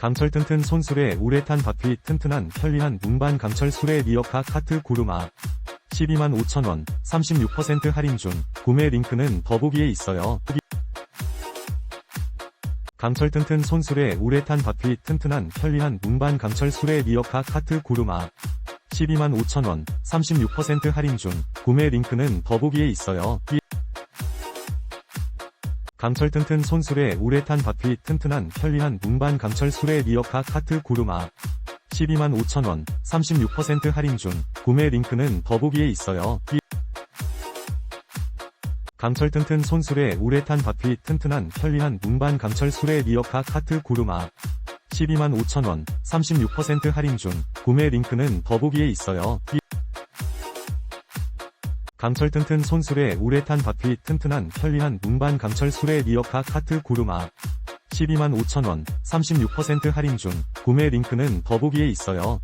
강철 튼튼 손수레 우레탄 바퀴 튼튼한 편리한 운반 강철 수레 리어카 카트 구르마 12만 5천원 36% 할인 중 구매 링크는 더보기에 있어요. 강철 튼튼 손수레 우레탄 바퀴 튼튼한 편리한 운반 강철 수레 리어카 카트 구르마 12만 5천원 36% 할인 중 구매 링크는 더보기에 있어요. 강철 튼튼 손수레 우레탄 바퀴 튼튼한 편리한 운반 강철 수레 리어카 카트 구르마 12만 5천원 36% 할인 중 구매 링크는 더보기에 있어요. 강철 튼튼 손수레 우레탄 바퀴 튼튼한 편리한 운반 강철 수레 리어카 카트 구르마 12만 5천원 36% 할인 중 구매 링크는 더보기에 있어요. 강철 튼튼 손수레 우레탄 바퀴 튼튼한 편리한 운반 강철 수레 리어카 카트 구르마 12만 5천원 36% 할인 중 구매 링크는 더보기에 있어요.